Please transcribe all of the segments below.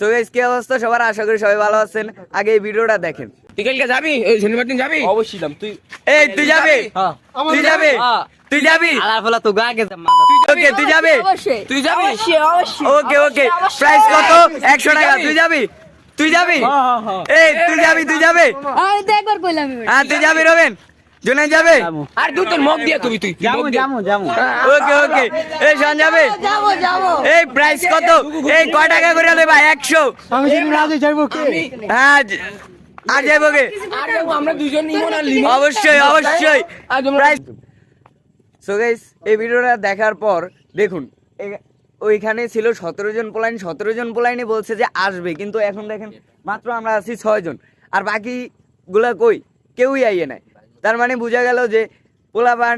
So guys কি অবস্থা? সবার আশা করি সবাই ভালো আছেন। আগে এই ভিডিওটা দেখেন। তুই কালকে যাবি? এই শনিবার দিন যাবি? অবশ্যই দাম তুই এই তুই যাবি? তুই যাবি? তুই যাবি? আলার ফলা তো গা গেছে ওকে তুই যাবি? অবশ্যই তুই যাবি? অবশ্যই। অবশ্যই ওকে ওকে প্রাইস কত? একশো টাকা। তুই যাবি? তুই যাবি? এই তুই যাবি তুই যাবি? আমি তো একবার কইলাম হ্যাঁ তুই যাবি রবেন? জুনাই যাবে? আর তোর মুখ দিয়ে তুই তুই ওকে ওকে। এই শান যাবে? যাব যাব এই প্রাইস কত? এই কয় টাকা করে দেবে? একশো। আমি যদি রাজে যাইবো হ্যাঁ আর কে? যাব, আমরা দুজন নিবো না লিমো। অবশ্যই অবশ্যই। আর প্রাইস সো গাইস এই ভিডিওটা দেখার পর দেখুন ওইখানে ছিল সতেরো জন পোলাইন সতেরো জন পোলাইনে বলছে যে আসবে। কিন্তু এখন দেখেন মাত্র আমরা আছি ছয় জন। আর বাকিগুলা কই? কেউই আইয়ে নাই। তার মানে বোঝা গেল যে পোলাপান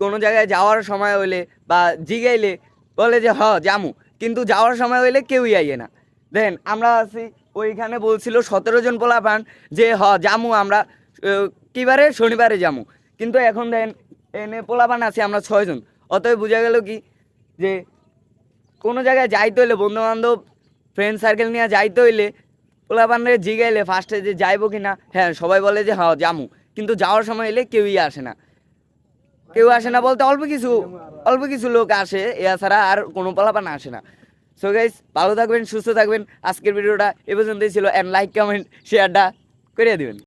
কোনো জায়গায় যাওয়ার সময় হইলে বা জিগাইলে বলে যে, হ জামু কিন্তু যাওয়ার সময় হইলে কেউই আইয়ে না। দেখেন আমরা আছি ওইখানে বলছিল সতেরো জন পোলাপান যে, হ জামু আমরা কিবারে শনিবারে জামু কিন্তু এখন দেখেন এনে পোলাপান আছে আমরা ছয়জন অতএব বোঝা গেল কি যে, কোনো জায়গায় যাইতে হইলে বন্ধু বান্ধব ফ্রেন্ড সার্কেল নিয়ে যাইতে হইলে পোলাপানরে জিগাইলে ফার্স্টে যে যাইবো কি না হ্যাঁ সবাই বলে যে হ্যাঁ জামু কিন্তু যাওয়ার সময় এলে কেউই আসে না। কেউ আসে না বলতে অল্প কিছু অল্প কিছু লোক আসে এছাড়া আর কোনো পালাপান আসে না। সো গাইজ ভালো থাকবেন, সুস্থ থাকবেন। আজকের ভিডিওটা এ পর্যন্তই ছিল অ্যান্ড লাইক কমেন্ট শেয়ারটা করিয়ে দিবেন।